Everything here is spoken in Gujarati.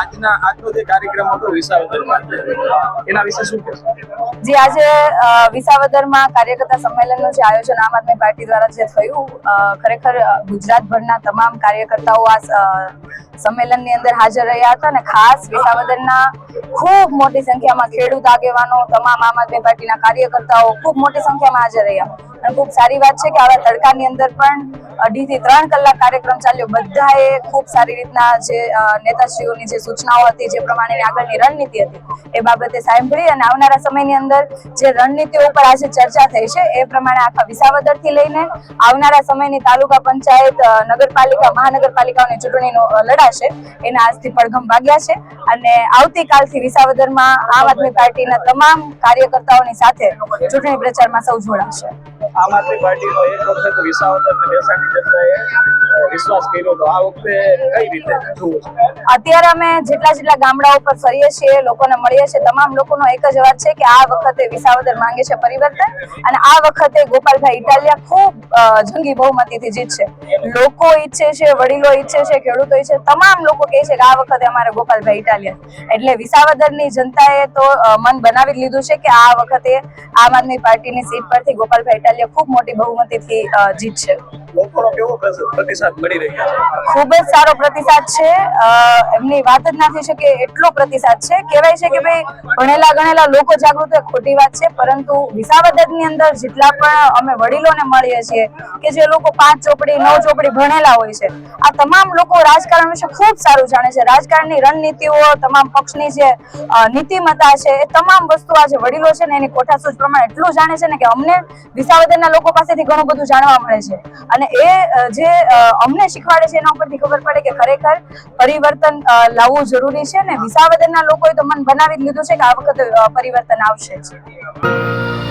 આજના આજનો જે કાર્યક્રમ હતો વિસાવદરમાં, એના વિશે શું કહેશો? જી, આજે વિસાવદરમાં કાર્યકર્તા સંમેલનનું જે આયોજન આમ આદમી પાર્ટી દ્વારા જે થયું ખરેખર ગુજરાતભરના તમામ કાર્યકર્તાઓ આ સંમેલનની અંદર હાજર રહ્યા હતા અને ખાસ વિસાવદરના ખૂબ મોટી સંખ્યામાં ખેડૂત આગેવાનો, તમામ આમ આદમી પાર્ટીના કાર્યકર્તાઓ ખૂબ મોટી સંખ્યામાં હાજર રહ્યા. અને ખૂબ સારી વાત છે કે આવા તડકાની અંદર પણ અઢી થી ત્રણ કલાક કાર્યક્રમ ચાલ્યો. બધાએ ખૂબ સારી રીતના જે નેતાશ્રીઓની જે સૂચનાઓ હતી, જે પ્રમાણેની આગળની રણનીતિ હતી, એ બાબતે સાંભળી અને આવનારા સમયની અંદર જે રણનીતિઓ ઉપર આજે ચર્ચા થઈ છે, એ પ્રમાણે આખા વિસાવદરથી લઈને આવનારા સમયની તાલુકા પંચાયત નગરપાલિકા, મહાનગરપાલિકાઓની ચૂંટણીનો લડાશે. એના આજથી પડઘમ વાગ્યા છે અને આવતીકાલથી વિસાવદરમાં આમ આદમી પાર્ટીના તમામ કાર્યકર્તાઓની સાથે ચૂંટણી પ્રચારમાં સૌ જોડાશે. આમ આદમી પાર્ટીનો એક વખત વિસાવદર બેસાડી જનતાએ અત્યારે અમે જેટલા જેટલા ગામડાઓ પર ફરીએ છીએ, લોકોને મળીએ છીએ, તમામ લોકોનો છે કે આ વખતે વિસાવદર માંગે છે પરિવર્તન. આ વખતે ગોપાલભાઈ ઇટાલિયા ખૂબ જંગી બહુમતીથી જીતશે. લોકો ઈચ્છે છે, વડીલો ઈચ્છે છે, ખેડૂતો ઈચ્છે તમામ લોકો કહે છે કે આ વખતે અમારે ગોપાલભાઈ ઇટાલિયા. એટલે વિસાવદરની જનતાએ તો મન બનાવી લીધું છે કે આ વખતે આમ આદમી પાર્ટીની સીટ પરથી ગોપાલભાઈ ઇટાલિયા ખૂબ મોટી બહુમતીથી અ, જીતશે લોકોનો કેવો પ્રતિસાદ મળી રહ્યો છે? ખૂબ જ સારો પ્રતિસાદ છે. એમની વાત જ ના થઈ શકે એટલો પ્રતિસાદ છે. કહેવાય છે કે ભાઈ, ભણેલા ગણેલા લોકો જાગૃત ખોટી વાત છે. પરંતુ વિસાવદરની અંદર જેટલા પણ અમે વડીલોને મળીએ છીએ કે જે લોકો પાંચ ચોપડી, નવ ચોપડી ભણેલા હોય છે, આ તમામ લોકો રાજકારણ વિશે ખૂબ સારું જાણે છે. રાજકારણની રણનીતિઓ, તમામ પક્ષની જે નીતિમત્તા છે, એ તમામ વસ્તુ જે વડીલો છે ને એની કોઠાસૂઝ પ્રમાણે એટલું જાણે છે ને કે અમને વિસાવદરના લોકો પાસેથી ઘણું બધું જાણવા મળે છે. અને એ જે અમને શીખવાડે છે એના ઉપરથી ખબર પડે કે ખરેખર પરિવર્તન લાવવું જરૂરી છે ને? વિસાવદરના લોકોએ તો મન બનાવી જ લીધું છે કે આ વખતે પરિવર્તન આવશે જ.